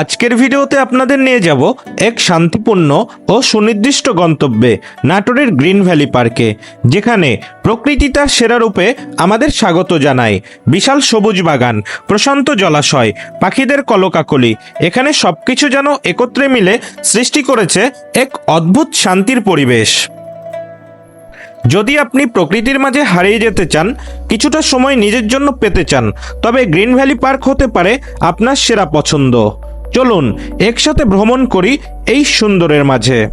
আজকের ভিডিওতে আপনাদের নিয়ে যাব এক শান্তিপূর্ণ ও সুনির্দিষ্ট গন্তব্যে নাটোরের গ্রিন ভ্যালি পার্কে, যেখানে প্রকৃতি তার সেরা রূপে আমাদের স্বাগত জানায়। বিশাল সবুজ বাগান, প্রশান্ত জলাশয়, পাখিদের কলকাকলি, এখানে সবকিছু যেন একত্রে মিলে সৃষ্টি করেছে এক অদ্ভুত শান্তির পরিবেশ। যদি আপনি প্রকৃতির মাঝে হারিয়ে যেতে চান, কিছুটা সময় নিজের জন্য পেতে চান, তবে গ্রিন ভ্যালি পার্ক হতে পারে আপনার সেরা পছন্দ। চলুন, একসাথে ভ্রমণ করি এই সুন্দরের মাঝে।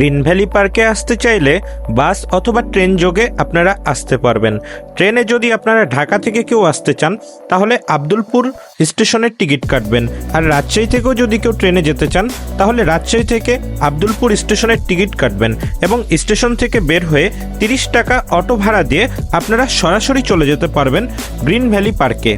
গ্রিন ভ্যালি পার্কে আসতে চাইলে বাস অথবা ট্রেন যোগে আপনারা আসতে পারবেন। ট্রেনে যদি আপনারা ঢাকা থেকে কেউ আসতে চান, তাহলে আব্দুলপুর স্টেশনের টিকিট কাটবেন। আর রাজশাহী থেকেও যদি কেউ ট্রেনে যেতে চান, তাহলে রাজশাহী থেকে আব্দুলপুর স্টেশনের টিকিট কাটবেন এবং স্টেশন থেকে বের হয়ে তিরিশ টাকা অটো ভাড়া দিয়ে আপনারা সরাসরি চলে যেতে পারবেন গ্রিন ভ্যালি পার্কে।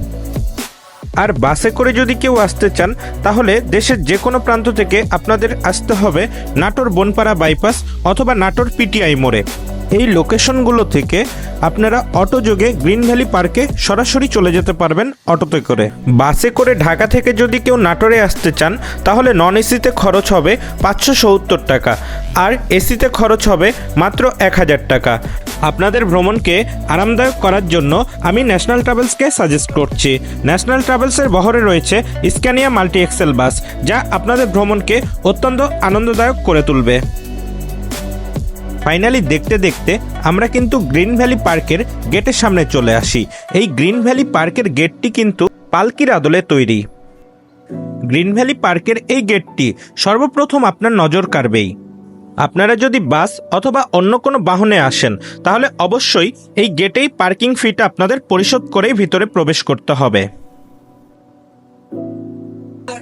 আর বাসে করে যদি কেউ আসতে চান, তাহলে দেশের যে কোনো প্রান্ত থেকে আপনাদের আসতে হবে নাটোর বনপাড়া বাইপাস অথবা নাটোর পিটিআই মোড়ে। এই লোকেশনগুলো থেকে আপনারা অটো যোগে গ্রিন ভ্যালি পার্কে সরাসরি চলে যেতে পারবেন অটোতে করে। বাসে করে ঢাকা থেকে যদি কেউ নাটোরে আসতে চান, তাহলে নন এসিতে খরচ হবে পাঁচশো সত্তর টাকা, আর এসিতে খরচ হবে মাত্র এক হাজার টাকা। আপনাদের ভ্রমণকে আরামদায়ক করার জন্য আমি ন্যাশনাল ট্রাভেলসকে সাজেস্ট করছি। ন্যাশনাল ট্রাভেলসের বহরে রয়েছে স্ক্যানিয়া মাল্টি এক্সেল বাস যা আপনাদের ভ্রমণকে অত্যন্ত আনন্দদায়ক করে তুলবে। ফাইনালি দেখতে দেখতে আমরা কিন্তু গ্রিন ভ্যালি পার্কের গেটের সামনে চলে আসি। এই গ্রিন ভ্যালি পার্কের গেটটি কিন্তু পালকির আদলে তৈরি। গ্রিন ভ্যালি পার্কের এই গেটটি সর্বপ্রথম আপনার নজর কাড়বেই। আপনারা যদি বাস অথবা অন্য কোনো বাহনে আসেন তাহলে অবশ্যই এই গেটেই পার্কিং ফিটা আপনাদের পরিশোধ করেই ভিতরে প্রবেশ করতে হবে।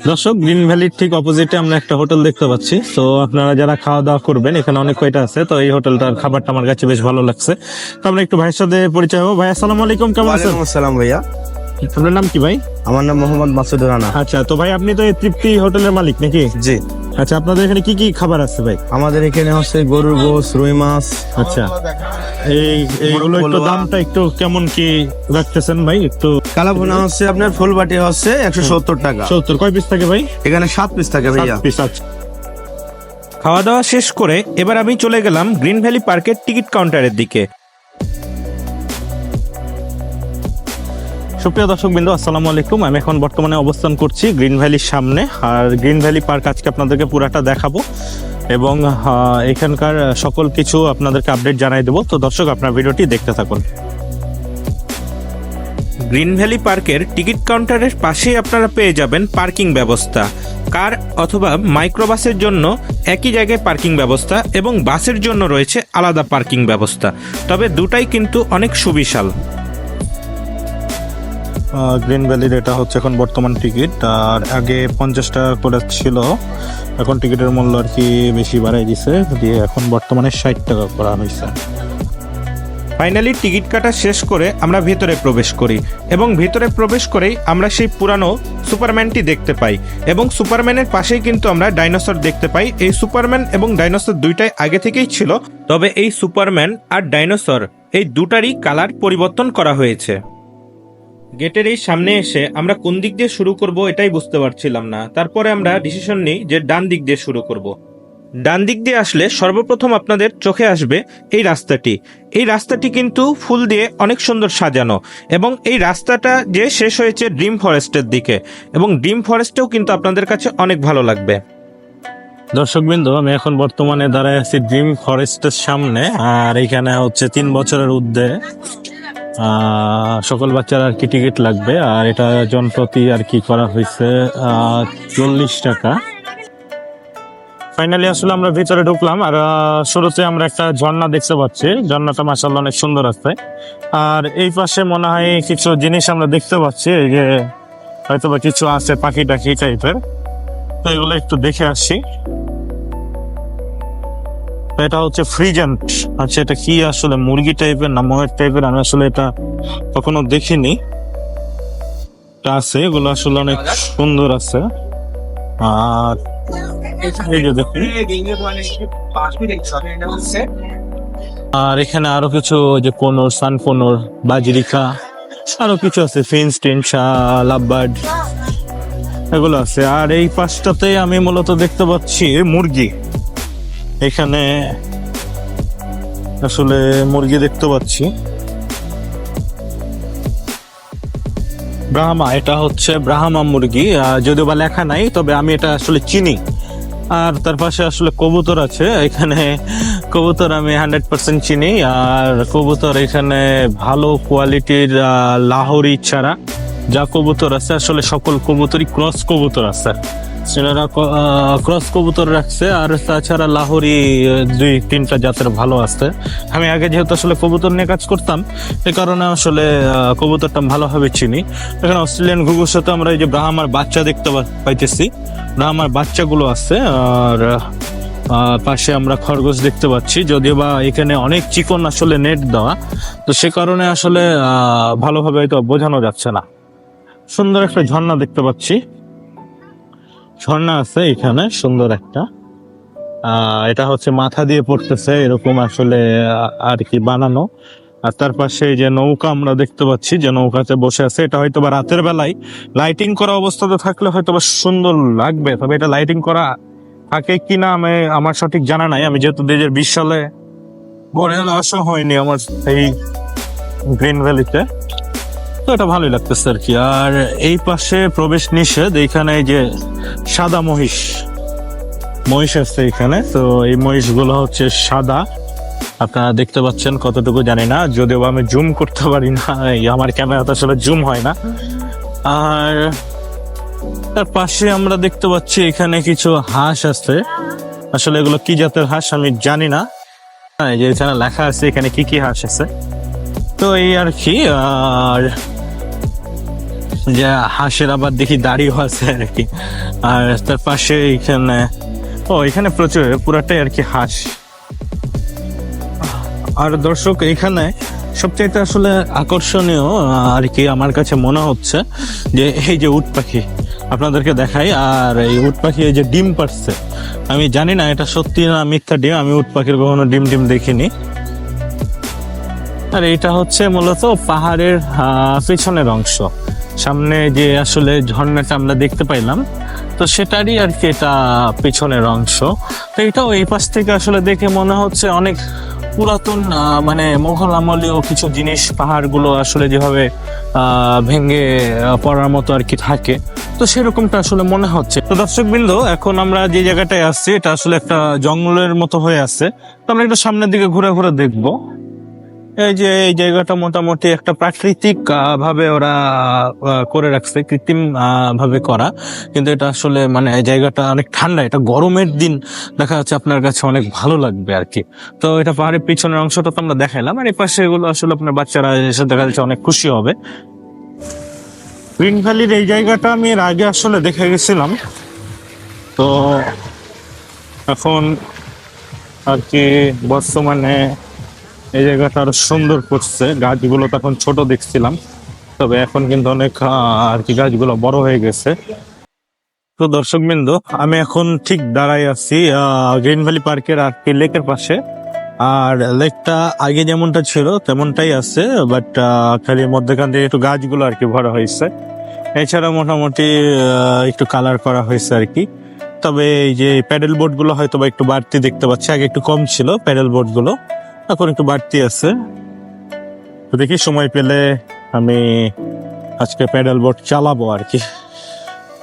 দর্শক গ্রিন ভ্যালির ঠিক অপোজিটে আমরা একটা হোটেল দেখতে পাচ্ছি। তো আপনারা যারা খাওয়া দাওয়া করবেন এখানে অনেক কয়টা আছে তো এই হোটেলটার খাবারটা আমার কাছে বেশ ভালো লাগছে। তো আমরা একটু ভাইয়ের সাথে পরিচয় হব। ভাই আসসালামু আলাইকুম কেমন আছেন? আসসালাম ভাইয়া। আপনার নাম কি ভাই? আমার নাম মোহাম্মদ মাসুদ রানা। আচ্ছা তো ভাই আপনি তো এই তৃপ্তি হোটেলের মালিক নাকি? জি। আচ্ছা আপনাদের এখানে কি কি খাবার আছে ভাই? আমাদের এখানে হচ্ছে গরুর গোস রুই মাছ। আচ্ছা এই এইগুলো একটু দামটা একটু কেমন কি রাখতেছেন ভাই? একটু কালাভুনা হচ্ছে আপনার ফুল বাটি হচ্ছে একশো সত্তর টাকা। সত্তর কয় পিস থাকে ভাই? এখানে সাত পিস থাকে ভাইয়া। পিস আচ্ছা। খাওয়া দাওয়া শেষ করে এবার আমি চলে গেলাম গ্রিন ভ্যালি পার্কের টিকিট কাউন্টারের দিকে। সুপ্রিয় দর্শক বিন্দু আসসালামু আলাইকুম। আমি এখন বর্তমানে অবস্থান করছি গ্রিন ভ্যালির সামনে। আর গ্রিন ভ্যালি পার্ক আজকে আপনাদেরকে পুরাটা দেখাবো। এবং এখানকার সকল কিছু আপনাদেরকে আপডেট জানাই দেবো। তো দর্শক, আপনার ভিডিওটি দেখতে থাকুন। গ্রিন ভ্যালি পার্কের টিকিট কাউন্টারের পাশেই আপনারা পেয়ে যাবেন পার্কিং ব্যবস্থা। কার অথবা মাইক্রোবাসের জন্য একই জায়গায় পার্কিং ব্যবস্থা এবং বাসের জন্য রয়েছে আলাদা পার্কিং ব্যবস্থা। তবে দুটাই কিন্তু অনেক সুবিশাল। গ্রিন ভ্যালির এটা হচ্ছে এখন বর্তমান টিকিট আর আগে পঞ্চাশ টাকা করে ছিল, এখন টিকিটের মূল্য আর কি বেশি বাড়াই দিছে, দিয়ে এখন বর্তমানে ষাট টাকা করা হয়েছে ফাইনালি টিকিট কাটা শেষ করে আমরা ভেতরে প্রবেশ করি, এবং ভেতরে প্রবেশ করেই আমরা সেই পুরানো সুপারম্যানটি দেখতে পাই, এবং সুপারম্যানের পাশেই কিন্তু আমরা ডাইনোসর দেখতে পাই। এই সুপারম্যান এবং ডাইনোসর দুইটাই আগে থেকেই ছিল, তবে এই সুপারম্যান আর ডাইনোসর এই দুটারই কালার পরিবর্তন করা হয়েছে। গেটের এই সামনে এসে আমরা কোন দিক দিয়ে শুরু করব এটাই বুঝতে পারছিলাম না। তারপরে আমরা ডিসিশন নিই যে ডান দিক দিয়ে শুরু করব। ডান দিক দিয়ে আসলে সর্বপ্রথম আপনাদের চোখে আসবে এই রাস্তাটি। এই রাস্তাটি কিন্তু ফুল দিয়ে অনেক সুন্দর সাজানো এবং এই রাস্তাটা যে শেষ হয়েছে ড্রিম ফরেস্টের দিকে এবং ড্রিম ফরেস্টেও কিন্তু আপনাদের কাছে অনেক ভালো লাগবে। দর্শক বিন্দু আমি এখন বর্তমানে দাঁড়ায় আছি ড্রিম ফরেস্টের সামনে আর এখানে হচ্ছে তিন বছরের আহ, সকল বাচ্চার আর কি টিকিট লাগবে, আর এটা জনপ্রতি আর কি করা হয়েছে চল্লিশ টাকা। ফাইনালি আসলে আমরা ভিতরে ঢুকলাম, আর শুরুতে আমরা একটা ঝর্ণা দেখতে পাচ্ছি। ঝর্ণাটা মাসাল্লাহ অনেক সুন্দর আছে। আর এই পাশে মনে হয় কিছু জিনিস আমরা দেখতে পাচ্ছি, এই যে হয়তো বা কিছু আছে পাখি টাখি টাইপের তো এগুলো একটু দেখে আসি। এটা হচ্ছে ফ্রিজেন্ট আচ্ছা এটা কি আসলে মুরগি টাইপের না ময়ের টাইপের আমি আসলে এটা কখনো দেখিনি। আছে, এগুলো আসলে অনেক সুন্দর আছে। আর আর এখানে আরও কিছু যে কোনোর সান কোনোর বাজরিকা, আরও কিছু আছে ফিন্স টেনসা লাভবার্ড, এগুলো আছে। আর এই পাশটাতে আমি মূলত দেখতে পাচ্ছি মুরগি। এখানে আসলে মুরগি দেখতে পাচ্ছি। ব্রাহ্মা, এটা হচ্ছে ব্রাহ্মা মুরগি। যদিও বা লেখা নাই, তবে আমি এটা আসলে চিনি। আর তার পাশে আসলে কবুতর আছে, এখানে কবুতর আমি হান্ড্রেড পার্সেন্ট চিনি। আর কবুতর এখানে ভালো কোয়ালিটির লাহোরি ছাড়া যা কবুতর আছে, আসলে সকল কবুতরই ক্রস কবুতর আছে। সেনারা ক্রস কবুতর রাখছে আর তাছাড়া লাহোরি দুই, তিনটা জাতের ভালো আছে। আমি আগে যেহেতু আসলে কবুতর নিয়ে কাজ করতাম এই কারণে আসলে কবুতরটা ভালোভাবে চিনি। এখানে অস্ট্রেলিয়ান ঘুঘুর সাথে আমরা এই যে ব্রাহ্মার বাচ্চা দেখতে পাইতেছি। ব্রাহ্মার বাচ্চাগুলো আছে আর পাশে আমরা খরগোশ দেখতে পাচ্ছি। যদিও বা এখানে অনেক চিকন আসলে নেট দেওয়া, তো সে কারণে আসলে ভালোভাবে হয়তো বোঝানো যাচ্ছে না। সুন্দর একটা ঝর্ণা দেখতে পাচ্ছি। ঝর্ণা আছে এখানে, সুন্দর একটা। এটা হচ্ছে মাথা দিয়ে পড়তেছে, এরকম আসলে আর কি বানানো। আর তার পাশে যে নৌকা আমরা দেখতে পাচ্ছি, যে নৌকাতে বসে আছে, এটা হয়তো বা রাতের বেলায়। লাইটিং করা অবস্থাতে থাকলে হয়তো বা সুন্দর লাগবে, তবে এটা লাইটিং করা থাকে কি না আমি আমার সঠিক জানা নাই। আমি যেহেতু দুই হাজার বিশ সালে বড় আসা হয়নি আমার এই গ্রিন ভ্যালিতে তো এটা ভালোই লাগতেছে আর কি। আর এই পাশে প্রবেশ নিষেধ, এইখানে যে সাদা মহিষ মহিষ আছে এখানে। তো এই মহিষগুলো হচ্ছে সাদা। আপনারা দেখতে পাচ্ছেন, কতটুকু জানি না, যদিও আমি জুম করতে পারি না আমার ক্যামেরাতে আসলে জুম হয় না। আর তার পাশে আমরা দেখতে পাচ্ছি এখানে কিছু হাঁস আছে। আসলে এগুলো কি জাতের হাঁস আমি জানি না। যে এখানে লেখা আছে এখানে কি কি হাঁস আছে। তো এই আর কি, আর যে হাঁসের আবার দেখি দাড়িও আছে আর কি। আর তার পাশে এখানে, ও, এখানে প্রচুর, পুরাটাই আর কি হাঁস। আর দর্শক, এখানে সবচাইতে আসলে আকর্ষণীয় আর কি আমার কাছে মনে হচ্ছে যে এই যে উট পাখি, আপনাদেরকে দেখাই। আর এই উট পাখি, এই যে ডিম পারছে আমি জানি না এটা সত্যি না মিথ্যা ডিম, আমি উট পাখির কখনো ডিম ডিম দেখিনি। আর এটা হচ্ছে মূলত পাহাড়ের পেছনের অংশ। সামনে যে আসলে ঝর্ণাটা আমরা দেখতে পাইলাম, তো সেটারই আর কি এটা পেছনের অংশ। তো এটাও এই পাশ থেকে আসলে দেখে মনে হচ্ছে অনেক পুরাতন মানে মোঘল আমলীয় কিছু জিনিস, পাহাড়গুলো আসলে যেভাবে ভেঙে পড়ার মতো আর কি থাকে। তো সেরকমটা আসলে মনে হচ্ছে। তো দর্শক বিন্দু এখন আমরা যে জায়গাটায় আসছি, এটা আসলে একটা জঙ্গলের মতো হয়ে আছে। তো আমরা একটু সামনের দিকে ঘুরে ঘুরে দেখব। এই যে এই জায়গাটা মোটামুটি একটা প্রাকৃতিক ভাবে ওরা করে রাখছে, কৃত্রিম ভাবে করা। কিন্তু এটা আসলে মানে জায়গাটা অনেক ঠান্ডা, এটা গরমের দিন, দেখা যাচ্ছে আপনার কাছে অনেক ভালো লাগবে আর কি। তো এটা পাহাড়ের পিছনের অংশটা তো আমরা দেখাইলাম, আর এই পাশে এগুলো আসলে আপনার বাচ্চারা এসে দেখা যাচ্ছে অনেক খুশি হবে। গ্রিন ভ্যালির এই জায়গাটা আমি এর আগে আসলে দেখে গেছিলাম। তো এখন আর কি বর্তমানে এই জায়গাটা আরও সুন্দর করছে। গাছগুলো তখন ছোট দেখছিলাম, তবে এখন কিন্তু অনেক আর কি গাছগুলো বড় হয়ে গেছে। তো দর্শক বিন্দু আমি এখন ঠিক দাঁড়াই আছি গ্রিন ভ্যালি পার্কের আর কি লেকের পাশে। আর লেকটা আগে যেমনটা ছিল, তেমনটাই আছে, বাট খালি মধ্যখান দিয়ে একটু গাছগুলো আর কি ভরা হয়েছে। এছাড়া মোটামুটি একটু কালার করা হয়েছে আর কি। তবে এই যে প্যাডেল বোটগুলো হয়তো বা একটু বাড়তি দেখতে পাচ্ছি, আগে একটু কম ছিল প্যাডেল বোটগুলো। এখন একটু বাড়তি আছে। তো দেখি সময় পেলে আমি আজকে প্যাডেল বোট চালাবো আর কি।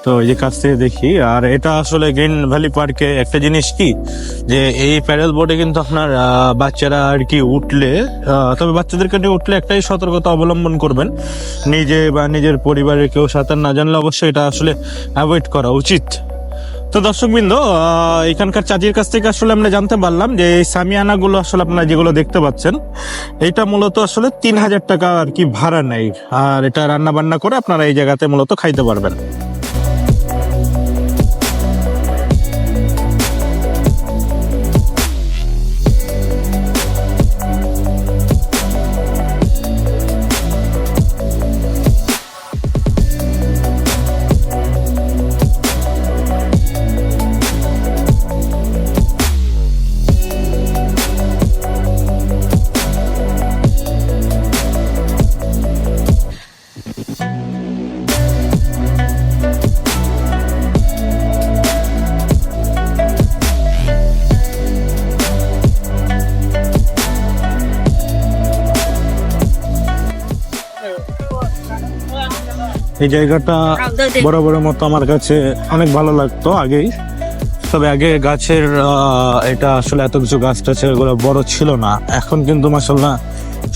তো এই যে কাছ থেকে দেখি, আর এটা আসলে গ্রিন ভ্যালি পার্কে একটা জিনিস কি, যে এই প্যাডেল বোর্ডে কিন্তু আপনার বাচ্চারা আর কি উঠলে তবে বাচ্চাদেরকে নিয়ে উঠলে একটাই সতর্কতা অবলম্বন করবেন। নিজে বা নিজের পরিবারের কেউ সাঁতার না জানলে অবশ্যই এটা আসলে অ্যাভয়েড করা উচিত। তো দর্শক বৃন্দ এখানকার চাচির কাছ থেকে আসলে আমরা জানতে পারলাম যে এই সামিয়ানা গুলো আসলে আপনারা যেগুলো দেখতে পাচ্ছেন, এটা মূলত আসলে তিন হাজার টাকা আর কি ভাড়া নেয়। আর এটা রান্না বান্না করে আপনারা এই জায়গাতে মূলত খাইতে পারবেন। এই জায়গাটা বড় বড় মতো আমার কাছে অনেক ভালো লাগতো আগেই। তবে আগে গাছের এটা আসলে এত কিছু গাছ টাছ এগুলো বড় ছিল না। এখন কিন্তু মাসাল্লাহ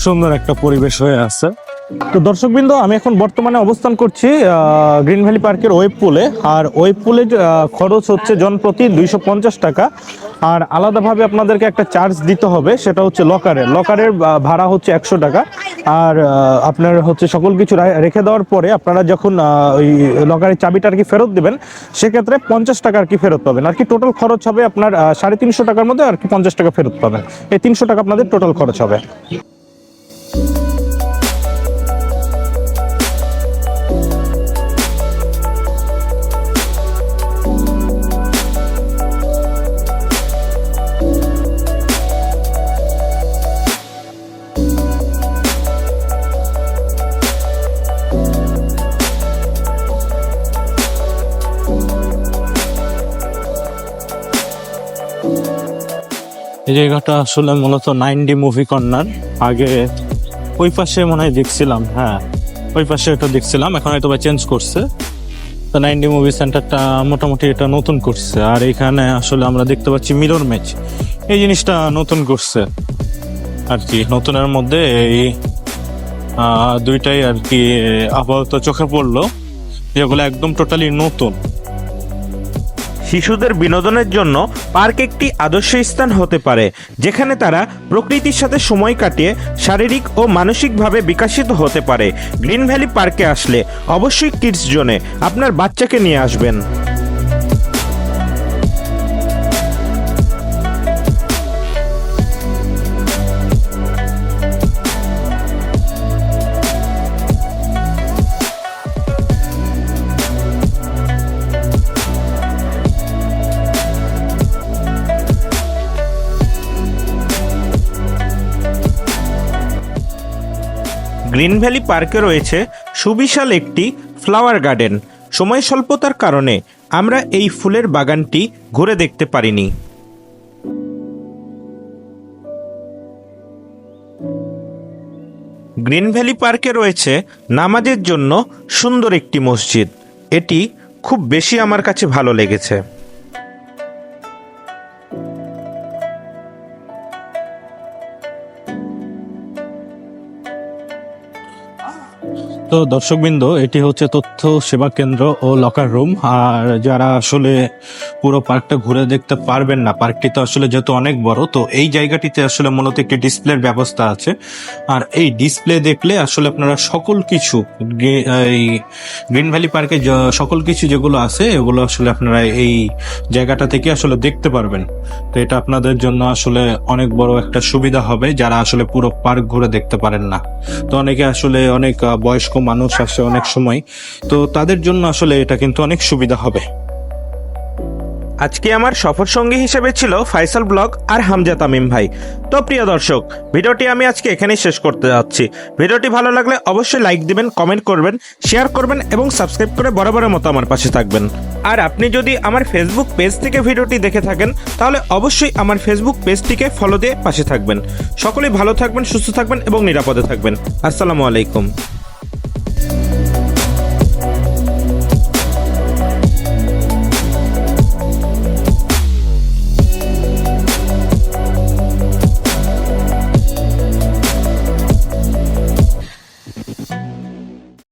সুন্দর একটা পরিবেশ হয়ে আছে। তো দর্শকবৃন্দ, আমি এখন বর্তমানে অবস্থান করছি গ্রিন ভ্যালি পার্কের ওয়েব পুলে। আর ওয়েব পুলের খরচ হচ্ছে জনপ্রতি দুইশো পঞ্চাশ টাকা। আর আলাদাভাবে আপনাদেরকে একটা চার্জ দিতে হবে, সেটা হচ্ছে লকারের। লকারের ভাড়া হচ্ছে একশো টাকা। আর আপনার হচ্ছে সকল কিছু রেখে দেওয়ার পরে আপনারা যখন ওই লকারের চাবিটা আর কি ফেরত দেবেন, সেক্ষেত্রে পঞ্চাশ টাকা আর কি ফেরত পাবেন। আর কি টোটাল খরচ হবে আপনার সাড়ে তিনশো টাকার মধ্যে আর কি পঞ্চাশ টাকা ফেরত পাবেন। এই তিনশো টাকা আপনাদের টোটাল খরচ হবে। এই জায়গাটা আসলে মূলত নাইন ডি মুভি কর্নার। আগে ওই পাশে মনে হয় দেখছিলাম হ্যাঁ ওই পাশে এটা দেখছিলাম, এখন হয়তো বা চেঞ্জ করছে। তো নাইন ডি মুভি সেন্টারটা মোটামুটি এটা নতুন করছে, আর এখানে আসলে আমরা দেখতে পাচ্ছি মিরর ম্যাচ। এই জিনিসটা নতুন করছে আর কি, নতুনের মধ্যে এই দুইটাই আর কি আপাতত চোখে পড়ল। যেগুলো একদম টোটালি নতুন। শিশুদের বিনোদনের জন্য পার্ক একটি আদর্শ স্থান হতে পারে, যেখানে তারা প্রকৃতির সাথে সময় কাটিয়ে শারীরিক ও মানসিকভাবে বিকাশিত হতে পারে। গ্রিন ভ্যালি পার্কে আসলে অবশ্যই কিডস জোনে আপনার বাচ্চাকে নিয়ে আসবেন। গ্রিন ভ্যালি পার্কে রয়েছে সুবিশাল একটি ফ্লাওয়ার গার্ডেন। সময় স্বল্পতার কারণে আমরা এই ফুলের বাগানটি ঘুরে দেখতে পারিনি। গ্রিন ভ্যালি পার্কে রয়েছে নামাজের জন্য সুন্দর একটি মসজিদ। এটি খুব বেশি আমার কাছে ভালো লেগেছে। তো দর্শকবৃন্দ, এটি হচ্ছে তথ্য সেবা কেন্দ্র ও লকার রুম আর যারা আসলে পুরো পার্কটা ঘুরে দেখতে পারবেন না, পার্কটি তো আসলে যেহেতু অনেক বড়, তো এই জায়গাটিতে আসলে মূলত একটি ডিসপ্লের ব্যবস্থা আছে। আর এই ডিসপ্লে দেখলে আসলে আপনারা সকল কিছু এই গ্রিন ভ্যালি পার্কে সকল কিছু যেগুলো আছে, এগুলো আসলে আপনারা এই জায়গাটা থেকে আসলে দেখতে পারবেন। তো এটা আপনাদের জন্য আসলে অনেক বড় একটা সুবিধা হবে, যারা আসলে পুরো পার্ক ঘুরে দেখতে পারেন না। তো অনেকে আসলে অনেক বয়স্ক মানুষ আসে অনেক সময়, তো তাদের জন্য আসলে এটা কিন্তু অনেক সুবিধা হবে। আজকে আমার সফর সঙ্গী হিসেবে ছিল ফাইসাল ব্লগ আর হামজা তামিম ভাই। তো প্রিয় দর্শক, ভিডিওটি আমি আজকে এখানেই শেষ করতে যাচ্ছি। ভিডিওটি ভালো লাগলে অবশ্যই লাইক দিবেন, কমেন্ট করবেন, শেয়ার করবেন এবং সাবস্ক্রাইব করে বরাবরের মতো আমার পাশে থাকবেন। আর আপনি যদি আমার ফেসবুক পেজ থেকে ভিডিওটি দেখে থাকেন, তাহলে অবশ্যই আমার ফেসবুক পেজটিকে ফলো দিয়ে পাশে থাকবেন। সকলেই ভালো থাকবেন, সুস্থ থাকবেন এবং নিরাপদে থাকবেন। আসসালামু আলাইকুম।